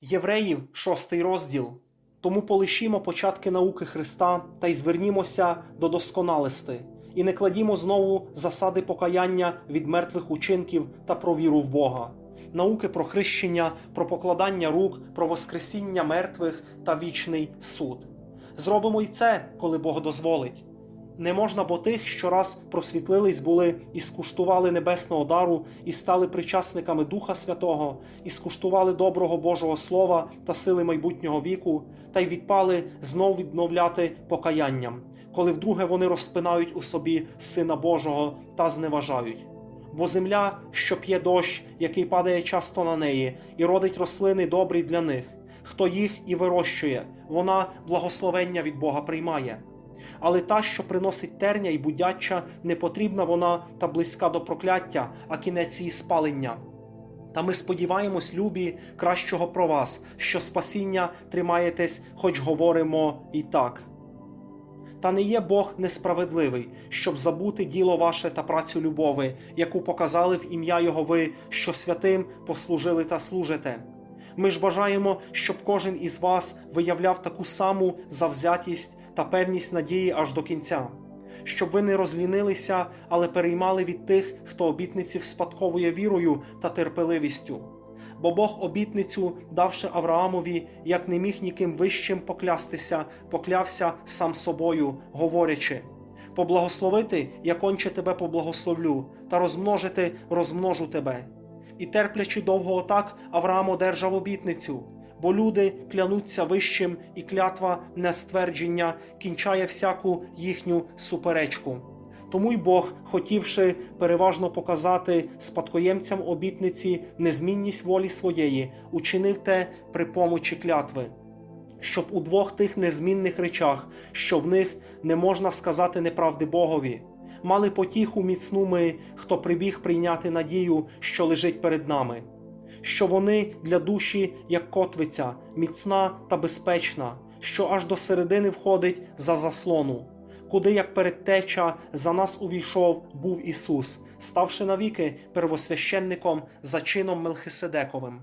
Євреїв, шостий розділ. Тому полишімо початки науки Христа та й звернімося до досконалости, і не кладімо знову засади покаяння від мертвих учинків та про віру в Бога, науки про хрещення, про покладання рук, про воскресіння мертвих та вічний суд. Зробимо й це, коли Бог дозволить. Не можна бо тих, що раз просвітлились були і скуштували небесного дару, і стали причасниками Духа Святого, і скуштували доброго Божого Слова та сили майбутнього віку, та й відпали знов відновляти покаянням, коли вдруге вони розпинають у собі Сина Божого та зневажають. Бо земля, що п'є дощ, який падає часто на неї, і родить рослини добрі для них, хто їх і вирощує, вона благословення від Бога приймає але та, що приносить терня і будяча, не потрібна вона та близька до прокляття, а кінець її спалення. Та ми сподіваємось, любі, кращого про вас, що спасіння тримаєтесь, хоч говоримо і так. Та не є Бог несправедливий, щоб забути діло ваше та працю любови, яку показали в ім'я Його ви, що святим послужили та служите. Ми ж бажаємо, щоб кожен із вас виявляв таку саму завзятість та певність надії аж до кінця, щоб ви не розлінилися, але переймали від тих, хто обітниці вспадковує вірою та терпеливістю. Бо Бог обітницю, давши Авраамові, як не міг ніким вищим поклястися, поклявся сам собою, говорячи: поблагословити, я конче тебе поблагословлю, та розмножити розмножу тебе. І терплячи довго отак, Авраам одержав обітницю, бо люди клянуться вищим, і клятва нествердження кінчає всяку їхню суперечку. Тому й Бог, хотівши переважно показати спадкоємцям обітниці незмінність волі своєї, учинив те при помочі клятви, щоб у двох тих незмінних речах, що в них не можна сказати неправди Богові, мали потіху міцну ми, хто прибіг прийняти надію, що лежить перед нами, що вони для душі, як котвиця, міцна та безпечна, що аж до середини входить за заслону, куди, як передтеча, за нас увійшов був Ісус, ставши навіки первосвященником за чином Мелхиседековим.